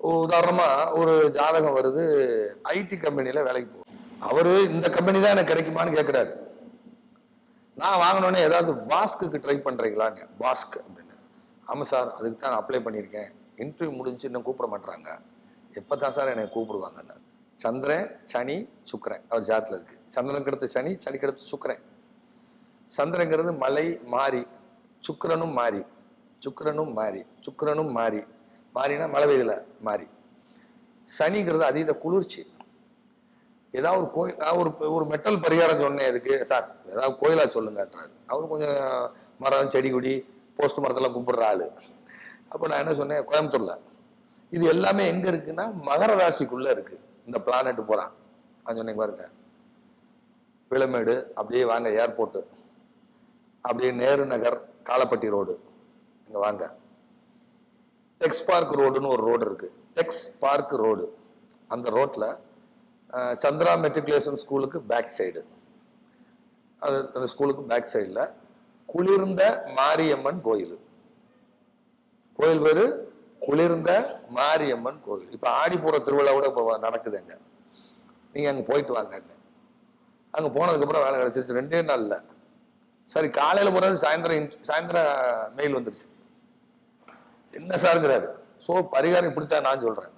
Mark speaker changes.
Speaker 1: உதாரணமாக ஒரு ஜாதகம் வருது ஐடி கம்பெனியில் வேலைக்கு போகும் அவர் இந்த கம்பெனி தான் எனக்கு கிடைக்குமான்னு கேட்குறாரு நான் வாங்கினோடனே ஏதாவது பாஸ்க்கு ட்ரை பண்ணுறீங்களான்னு பாஸ்க் அப்படின்னு. ஆமாம் சார் அதுக்கு தான் நான் அப்ளை பண்ணியிருக்கேன். இன்டர்வியூ முடிஞ்சு இன்னும் கூப்பிட மாட்டாங்க எப்போ தான் சார் என்னை கூப்பிடுவாங்கன்னு. சந்திரன் சனி சுக்கரன். அவர் ஜாத்தில் இருக்குது சந்திரன் சனி சனி கிடத்து சுக்கரன். சந்திரங்கிறது மலை மாறி. சுக்கரனும் மாறி. சுக்கரனும் மாறி. சுக்கரனும் மாறி. மாறினா மழை பெய்தல மாறி. சனிங்கிறது அதீத குளிர்ச்சி. ஏதாவது ஒரு கோயில் ஒரு ஒரு மெட்டல் பரிகாரம் சொன்னேன் இதுக்கு சார் ஏதாவது கோயிலாக சொல்லுங்கன்றாரு. அவர் கொஞ்சம் மரம் செடி கொடி போஸ்ட் மரத்தெல்லாம் கூப்பிடுற ஆள். அப்போ நான் என்ன சொன்னேன்? கோயம்புத்தூரில். இது எல்லாமே எங்கே இருக்குன்னா மகர ராசிக்குள்ளே இருக்குது இந்த பிளானட் போகிறான் நான் சொன்னேன் பாருங்க. பிளமேடு அப்படியே வாங்க ஏர்போர்ட்டு அப்படியே நேரு நகர் காலப்பட்டி ரோடு இங்கே வாங்க. டெக்ஸ் பார்க் ரோடுன்னு ஒரு ரோடு இருக்கு. டெக்ஸ் பார்க் ரோடு அந்த ரோட்டில் சந்திரா மெட்ரிகுலேஷன் ஸ்கூலுக்கு பேக் சைடு அது அந்த ஸ்கூலுக்கு பேக் சைடில் குளிர்ந்த மாரியம்மன் கோயில். கோயில் பேர் குளிர்ந்த மாரியம்மன் கோயில். இப்போ ஆடிப்புற திருவிழா கூட இப்போ நடக்குதுங்க நீங்கள் அங்கே போயிட்டு வாங்க அங்கே. போனதுக்கப்புறம் வேலை கிடச்சிருச்சு. ரெண்டே நாளில். சரி காலையில் போகிறது சாயந்தரம் சாயந்தரம் மெயில் வந்துருச்சு. என்ன சாருங்கிறாரு? ஸோ பரிகாரம் இப்படித்தான் நான் சொல்கிறேன்